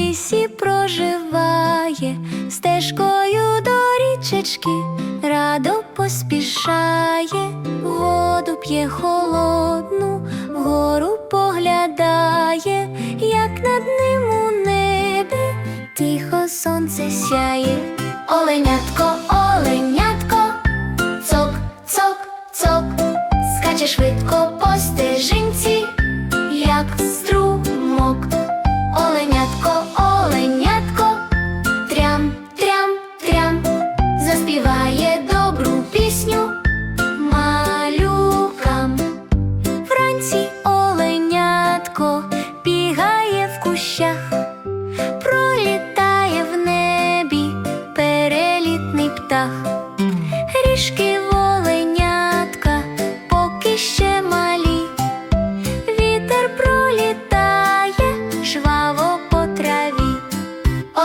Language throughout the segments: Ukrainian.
лісі проживає, стежкою до річечки радо поспішає, воду п'є холодну, вгору поглядає, як над ним у небі тихо сонце сяє. Оленятко, оленятко, цок, цок, цок, скаче швидко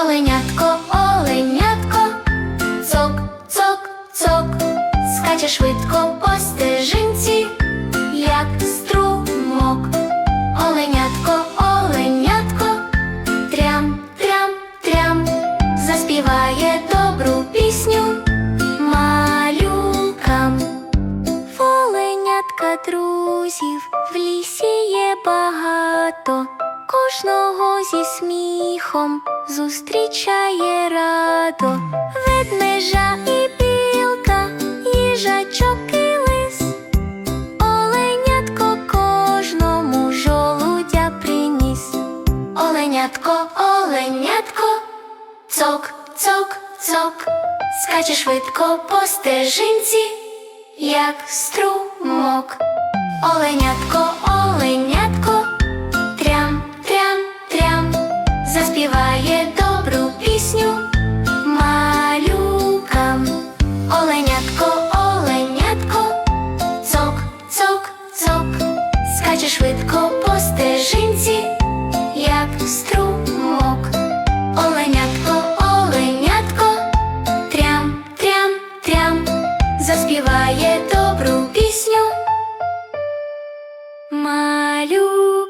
Оленятко, оленятко, цок, цок, цок, скаче швидко по стежинці, як струмок. Оленятко, оленятко, трям, трям, трям, заспіває добру пісню малюкам. Воленятка друзів в лісі є багато, кожного зі сміхом зустрічає радо, ведмежа і білка, їжачок і лис. Оленятко кожному жолудя приніс. Оленятко, оленятко, цок, цок, цок, скаче швидко по стежинці, як струмок. Оленятко,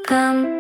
come